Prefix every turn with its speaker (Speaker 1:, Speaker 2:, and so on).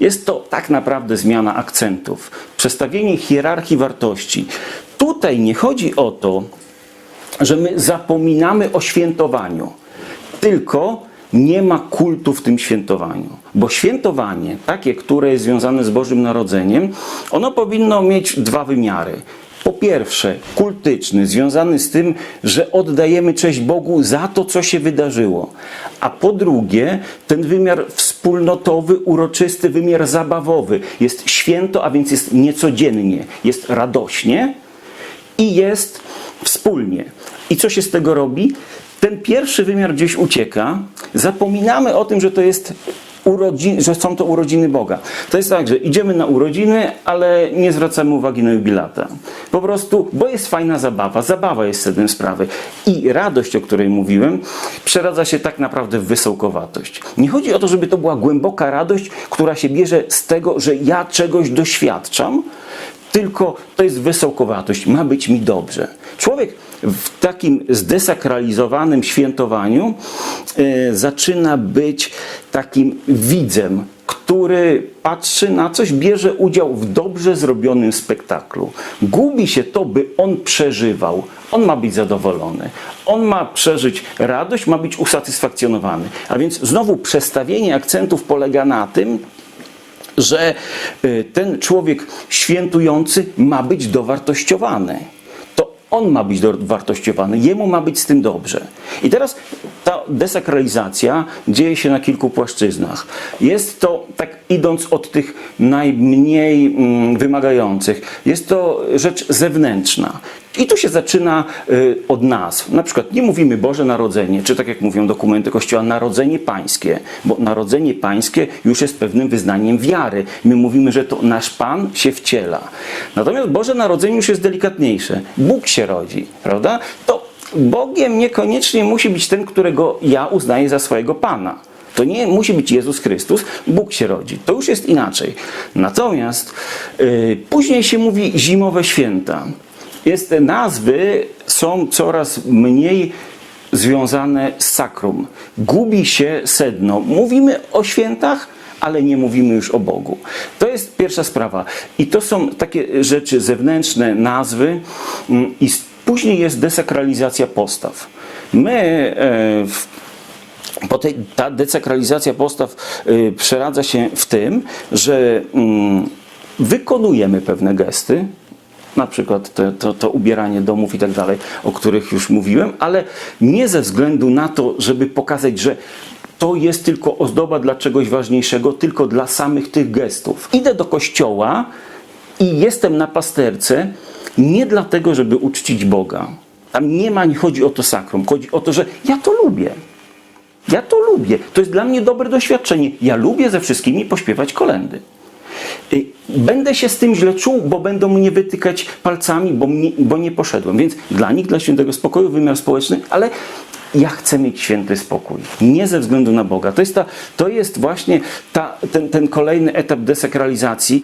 Speaker 1: Jest to tak naprawdę zmiana akcentów, przestawienie hierarchii wartości. Tutaj nie chodzi o to, że my zapominamy o świętowaniu, tylko nie ma kultu w tym świętowaniu. Bo świętowanie, takie, które jest związane z Bożym Narodzeniem, ono powinno mieć dwa wymiary. Po pierwsze, kultyczny, związany z tym, że oddajemy cześć Bogu za to, co się wydarzyło. A po drugie, ten wymiar wspólnotowy, uroczysty, wymiar zabawowy. Jest święto, a więc jest niecodziennie, jest radośnie i jest wspólnie. I co się z tego robi? Ten pierwszy wymiar gdzieś ucieka. Zapominamy o tym, że to jest urodzin, że są to urodziny Boga. To jest tak, że idziemy na urodziny, ale nie zwracamy uwagi na jubilata. Po prostu, bo jest fajna zabawa. Zabawa jest sednem sprawy. I radość, o której mówiłem, przeradza się tak naprawdę w wysołkowatość. Nie chodzi o to, żeby to była głęboka radość, która się bierze z tego, że ja czegoś doświadczam, tylko to jest wysołkowatość, ma być mi dobrze. Człowiek w takim zdesakralizowanym świętowaniu e, zaczyna być takim widzem, który patrzy na coś, bierze udział w dobrze zrobionym spektaklu. Gubi się to, by on przeżywał. On ma być zadowolony. On ma przeżyć radość, ma być usatysfakcjonowany. A więc znowu przestawienie akcentów polega na tym, że y, ten człowiek świętujący ma być dowartościowany. On ma być dowartościowany, jemu ma być z tym dobrze. I teraz ta desakralizacja dzieje się na kilku płaszczyznach. Jest to, tak idąc od tych najmniej mm, wymagających, jest to rzecz zewnętrzna. I to się zaczyna y, od nazw. Na przykład nie mówimy Boże Narodzenie, czy tak jak mówią dokumenty Kościoła, Narodzenie Pańskie, bo Narodzenie Pańskie już jest pewnym wyznaniem wiary. My mówimy, że to nasz Pan się wciela. Natomiast Boże Narodzenie już jest delikatniejsze. Bóg się rodzi, prawda? To Bogiem niekoniecznie musi być ten, którego ja uznaję za swojego Pana. To nie musi być Jezus Chrystus, Bóg się rodzi. To już jest inaczej. Natomiast y, później się mówi zimowe święta. Jest, te nazwy są coraz mniej związane z sakrum. Gubi się sedno. Mówimy o świętach, ale nie mówimy już o Bogu. To jest pierwsza sprawa. I to są takie rzeczy zewnętrzne, nazwy mm, i później jest desakralizacja postaw. My e, bo tej, ta desakralizacja postaw y, przeradza się w tym, że mm, wykonujemy pewne gesty, na przykład te, to, to ubieranie domów i tak dalej, o których już mówiłem, ale nie ze względu na to, żeby pokazać, że to jest tylko ozdoba dla czegoś ważniejszego, tylko dla samych tych gestów. Idę do kościoła i jestem na pasterce nie dlatego, żeby uczcić Boga. Tam nie ma, nie chodzi o to sakrum, chodzi o to, że ja to lubię. Ja to lubię. To jest dla mnie dobre doświadczenie. Ja lubię ze wszystkimi pośpiewać kolendy. Y, Będę się z tym źle czuł, bo będą mnie wytykać palcami, bo, mnie, bo nie poszedłem. Więc dla nich, dla świętego spokoju, wymiar społeczny, ale ja chcę mieć święty spokój. Nie ze względu na Boga. To jest, ta, to jest właśnie ta, ten, ten kolejny etap desakralizacji,